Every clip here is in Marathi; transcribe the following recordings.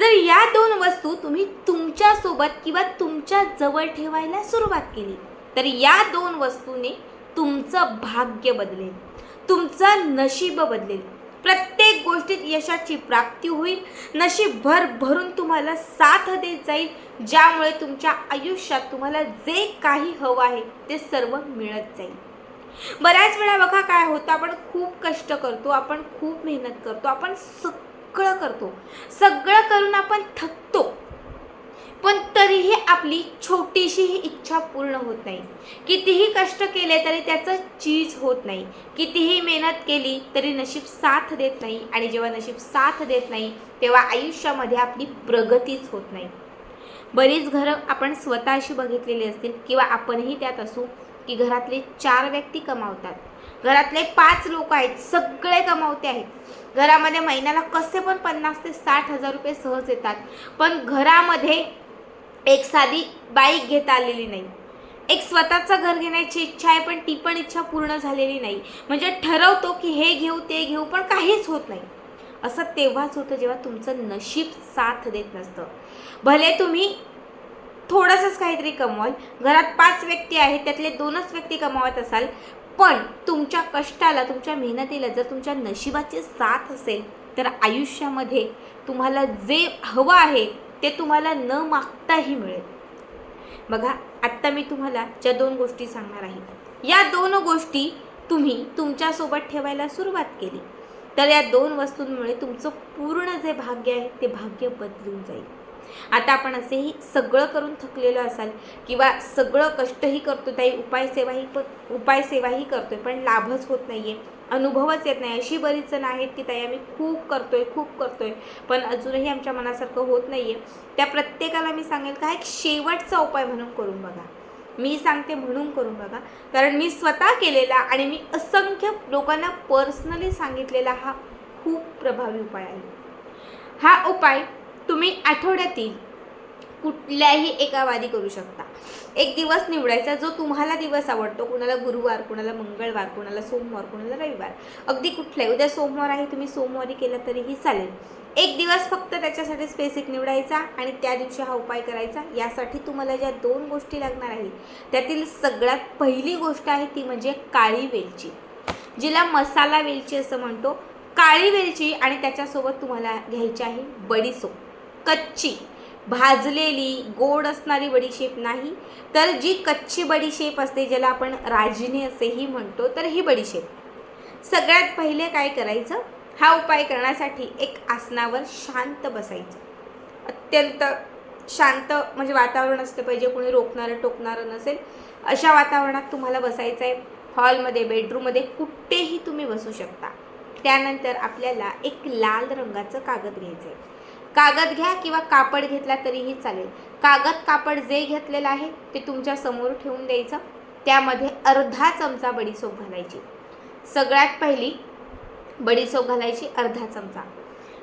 जर या दोन वस्तू तुम्ही तुमच्यासोबत किंवा तुमच्या जवळ ठेवायला सुरुवात केली तर या दोन वस्तूने तुमचं भाग्य बदलेल तुमचं नशीब बदलेल. प्रत्येक गोष्टीत यशाची प्राप्ती होईल नशीब भर भरून तुम्हाला साथ देत जाईल ज्यामुळे तुमच्या आयुष्यात तुम्हाला जे काही हवं आहे ते सर्व मिळत जाईल. बऱ्याच वेळा बघा काय होतं आपण खूप कष्ट करतो आपण खूप मेहनत करतो आपण सगळं करतो. सगळं करून आपण थकतो. पण तरीही आपली छोटीशी ही इच्छा पूर्ण होत नाही. कितीही कष्ट केले तरी त्याचं चीज होत नाही. कितीही मेहनत केली तरी नशीब साथ देत नाही आणि जेव्हा नशीब साथ देत नाही तेव्हा आयुष्यामध्ये आपली प्रगतीच होत नाही. बरीच घरं आपण स्वतःशी बघितलेली असतील किंवा आपणही त्यात असू की घरातले चार व्यक्ती कमावतात. घरातले पाच लोक आहेत सगळे कमावते आहेत. घरामध्ये महिन्याला कसे पण पन्नास ते साठ हजार रुपये सहज येतात. पण घरामध्ये एक साधी बाईक घेता आलेली नाही. एक स्वतःचं घर घेण्याची इच्छा आहे पण ती पण इच्छा पूर्ण झालेली नाही. म्हणजे ठरवतो की हे घेऊ ते घेऊ पण काहीच होत नाही. असं तेव्हाच होतं जेव्हा तुमचं नशीब साथ देत नसतं. भले तुम्ही थोडंसंच काहीतरी कमवाल घरात पाच व्यक्ती आहेत त्यातले दोनच व्यक्ती कमावत असाल पण तुमच्या कष्टाला तुमच्या मेहनतीला जर तुमच्या नशिबाची साथ असेल तर आयुष्यामध्ये तुम्हाला जे हवं आहे ते तुम्हाला न मागताही मिळेल. बघा आत्ता मी तुम्हाला ज्या दोन गोष्टी सांगणार आहे. या दोन गोष्टी तुम्ही तुमच्यासोबत ठेवायला सुरुवात केली. तर या दोन वस्तूंमुळे तुमचं पूर्ण जे भाग्य आहे ते भाग्य बदलून जाईल. आता आपण असेही सगळं करून थकलेलो असाल किंवा सगळं कष्टही करतो ताई उपाय सेवाही पण उपाय सेवाही करतोय पण लाभच होत नाही आहे अनुभवच येत नाही. अशी बरीच जण आहेत की ताई आम्ही खूप करतो आहे खूप करतो आहे पण अजूनही आमच्या मनासारखं होत नाही आहे त्या प्रत्येकाला मी सांगेल का एक शेवटचा उपाय म्हणून करून बघा. मी सांगते म्हणून करून बघा. कारण मी स्वतः केलेला आणि मी असंख्य लोकांना पर्सनली सांगितलेला हा खूप प्रभावी उपाय आहे. हा उपाय तुम्ही आठवड्यातील कुठल्याही एका वारी करू शकता. एक दिवस निवडायचा जो तुम्हाला दिवस आवडतो कुणाला गुरुवार कुणाला मंगळवार कुणाला सोमवार कुणाला रविवार. अगदी कुठलाही उद्या सोमवार आहे तुम्ही सोमवारी केलं तरीही चालेल. एक दिवस फक्त त्याच्यासाठी स्पेसिक निवडायचा आणि त्या दिवशी हा उपाय करायचा. यासाठी तुम्हाला ज्या दोन गोष्टी लागणार आहेत त्यातील सगळ्यात पहिली गोष्ट आहे ती म्हणजे काळी वेलची. जिला मसाला वेलची असं म्हणतो काळी वेलची आणि त्याच्यासोबत तुम्हाला घ्यायची आहे बडीसोप कच्ची. भाजलेली गोड असणारी बडीशेप नाही. तर जी कच्ची बडीशेप असते ज्याला आपण राजिनी असेही म्हणतो तर ही बडीशेप. सगळ्यात पहिले काय करायचं? हा उपाय करण्यासाठी एक आसनावर शांत बसायचं. अत्यंत शांत म्हणजे वातावरण असलं पाहिजे कोणी रोखणारं टोकणारं नसेल अशा वातावरणात तुम्हाला बसायचं आहे हॉलमध्ये बेडरूममध्ये कुठेही तुम्ही बसू शकता. त्यानंतर आपल्याला एक लाल रंगाचं कागद घ्यायचं आहे कागद घ्या किंवा कापड घेतला तरीही चालेल. कागद कापड जे घेतलेलं आहे ते तुमच्यासमोर ठेवून द्यायचं. त्यामध्ये अर्धा चमचा बडीसोप घालायची. सगळ्यात पहिली बडीसोप घालायची अर्धा चमचा.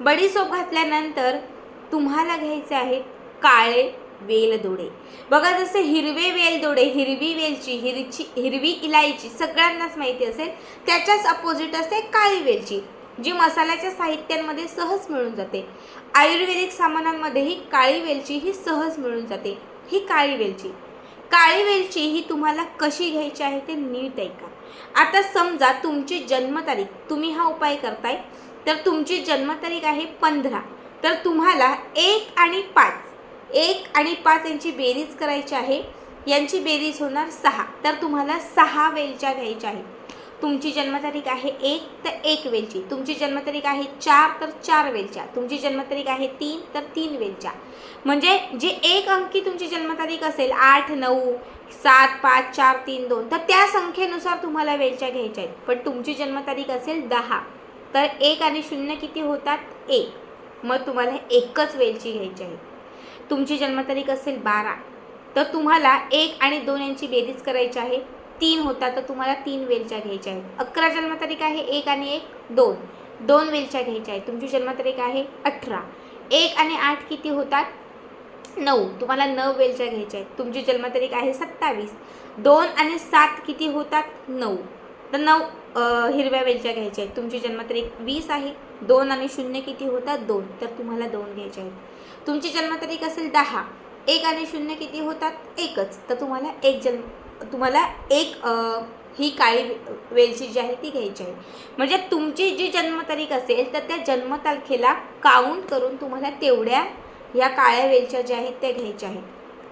बडीसोप घातल्यानंतर तुम्हाला घ्यायचे आहे काळे वेलदोडे बघा जसे हिरवे वेलदोडे हिरवी वेलची हिरची हिरवी इलायची सगळ्यांनाच माहिती असेल. त्याच्याच अपोजिट असते काळी वेलची. जी मसाल्याच्या साहित्यांमध्ये सहज मिळून जाते. आयुर्वेदिक सामानांमध्येही काळी वेलची ही सहज मिळून जाते. ही काळी वेलची. काळी वेलची ही तुम्हाला कशी घ्यायची आहे ते नीट ऐका. आता समजा तुमची जन्मतारीख तुम्ही हा उपाय करताय. तर तुमची जन्मतारीख आहे पंधरा. तर तुम्हाला एक आणि पाच. एक आणि पाच यांची बेरीज करायची आहे. यांची बेरीज होणार सहा. तर तुम्हाला सहा वेलच्या घ्यायच्या आहेत. तुमची जन्मतारीख आहे एक तर एक वेलची. तुमची जन्मतारीख आहे चार तर चार वेलच्या. तुमची जन्मतारीख आहे तीन तर तीन वेलच्या. म्हणजे जे एक अंकी तुमची जन्मतारीख असेल आठ नऊ सात पाच चार तीन दोन तर त्या संख्येनुसार तुम्हाला वेलच्या घ्यायच्या आहेत. पण तुमची जन्मतारीख असेल दहा तर एक आणि शून्य किती होतात? एक. मग तुम्हाला एकच वेलची घ्यायची आहे. तुमची जन्मतारीख असेल बारा तर तुम्हाला एक आणि दोन यांची बेरीज करायची आहे. तीन होतात तर तुम्हाला तीन वेलच्या घ्यायच्या आहेत. अकरा जन्मतारीख आहे एक आणि एक दोन. दोन वेलच्या घ्यायच्या आहेत. तुमची जन्मतारीख आहे अठरा. एक आणि आठ किती होतात? नऊ. तुम्हाला नऊ वेलच्या घ्यायच्या आहेत. तुमची जन्मतारीख आहे सत्तावीस. दोन आणि सात किती होतात? नऊ. तर नऊ हिरव्या वेलच्या घ्यायच्या आहेत. तुमची जन्मतारीख वीस आहे. दोन आणि शून्य किती होतात? दोन. तर तुम्हाला दोन घ्यायचे आहेत. तुमची जन्मतारीख असेल दहा. एक आणि शून्य किती होतात? एकच. तर तुम्हाला एक जन्म तुम्हाला एक ही काळी वेलची जी आहे ती घ्यायची आहे. म्हणजे तुमची जी जन्मतारीख असेल तर त्या जन्मतारखेला काउंट करून तुम्हाला तेवढ्या ह्या काळ्या वेलच्या ज्या आहेत त्या घ्यायच्या आहेत.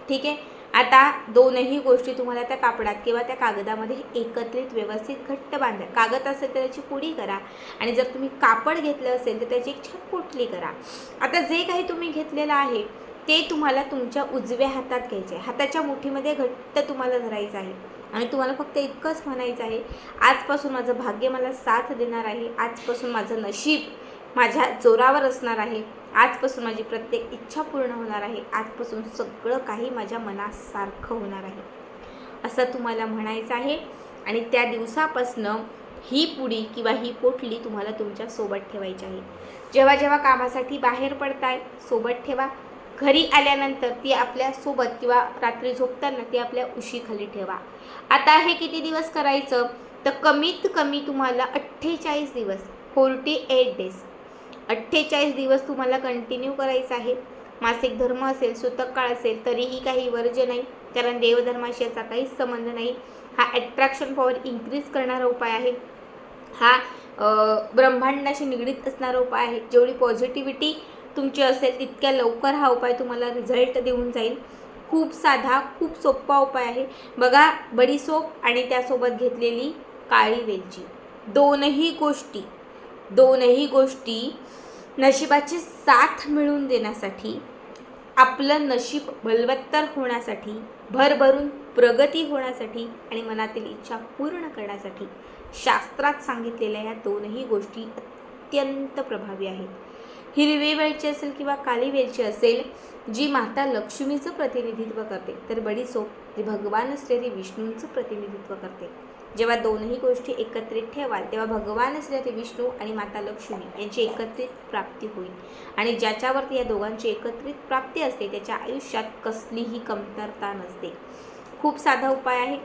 ठीक आहे? आता दोनही गोष्टी तुम्हाला त्या कापडात किंवा त्या कागदामध्ये एकत्रित व्यवस्थित घट्ट बांधा. कागद असेल तर त्याची पुडी करा आणि जर तुम्ही कापड घेतलं असेल तर त्याची एक छान पोटली करा. आता जे काही तुम्ही घेतलेलं आहे ते तुम्हाला तुमच्या उजव्या हातात घ्यायचे. आहे हाताच्या मुठीमध्ये घट्ट तुम्हाला धरायचं आहे. आणि तुम्हाला फक्त इतकंच म्हणायचं आहे आजपासून माझं भाग्य मला साथ देणार आहे. आजपासून माझं नशीब माझ्या जोरावर असणार आहे. आजपासून माझी प्रत्येक इच्छा पूर्ण होणार आहे. आजपासून सगळं काही माझ्या मनासारखं होणार आहे. असं तुम्हाला म्हणायचं आहे. आणि त्या दिवसापासनं ही पुडी किंवा ही पोटली तुम्हाला तुमच्यासोबत ठेवायची आहे. जेव्हा जेव्हा कामासाठी बाहेर पडताय सोबत ठेवा. घरी आल्यानंतर ती आपल्यासोबत किंवा रात्री झोपताना ती आपल्या उशीखाली ठेवा. आता हे किती दिवस करायचं? तर कमीत कमी तुम्हाला अठ्ठेचाळीस दिवस फोर्टी एट डेज. अठ्ठेचाळीस दिवस तुम्हाला कंटिन्यू करायचं आहे. मासिक धर्म असेल सुतक काळ असेल तरीही काही वर्ज नाही. कारण देवधर्माशी याचा काहीच संबंध नाही. हा अट्रॅक्शन पॉवर इन्क्रीज करणारा उपाय आहे. हा ब्रह्मांडाशी निगडीत असणारा उपाय आहे. जेवढी पॉझिटिव्हिटी तुमची असेल तितक्या लवकर हा उपाय तुम्हाला रिझल्ट देऊन जाईल. खूप साधा खूप सोपा उपाय आहे. बघा बडीसोप आणि त्यासोबत घेतलेली काळी वेलची. दोनही गोष्टी दोनही गोष्टी नशिबाची साथ मिळवून देण्यासाठी आपलं नशीब बलवत्तर होण्यासाठी भरभरून प्रगती होण्यासाठी आणि मनातील इच्छा पूर्ण करण्यासाठी शास्त्रात सांगितलेल्या या दोनही गोष्टी अत्यंत प्रभावी आहेत. हिरवी वेलची असेल किंवा काली वेलची असेल जी माता लक्ष्मीचं प्रतिनिधित्व करते तर बडीसोप जी भगवान असलेली विष्णूंचं प्रतिनिधित्व करते. जेव्हा दोनही गोष्टी एकत्रित ठेवाल तेव्हा भगवान असलेले विष्णू आणि माता लक्ष्मी यांची एकत्रित प्राप्ती होईल. आणि ज्याच्यावरती या दोघांची एकत्रित प्राप्ती असते त्याच्या आयुष्यात कसलीही कमतरता नसते. खूप साधा उपाय आहे.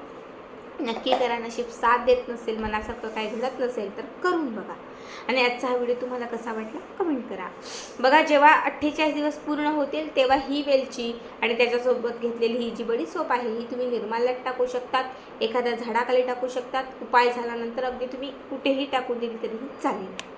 नक्की करा नशीब साथ देत नसेल मनासारखं काही घडत नसेल तर करून बघा. आणि आजचा हा व्हिडिओ तुम्हाला कसा वाटला कमेंट करा. बघा जेव्हा अठ्ठेचाळीस दिवस पूर्ण होतील तेव्हा ही वेलची आणि त्याच्यासोबत घेतलेली ही जी बडी सोप आहे ही तुम्ही निर्माल्यात टाकू शकतात एखाद्या झाडाखाली टाकू शकतात उपाय झाल्यानंतर अगदी तुम्ही कुठेही टाकून दिली तरीही चालेल.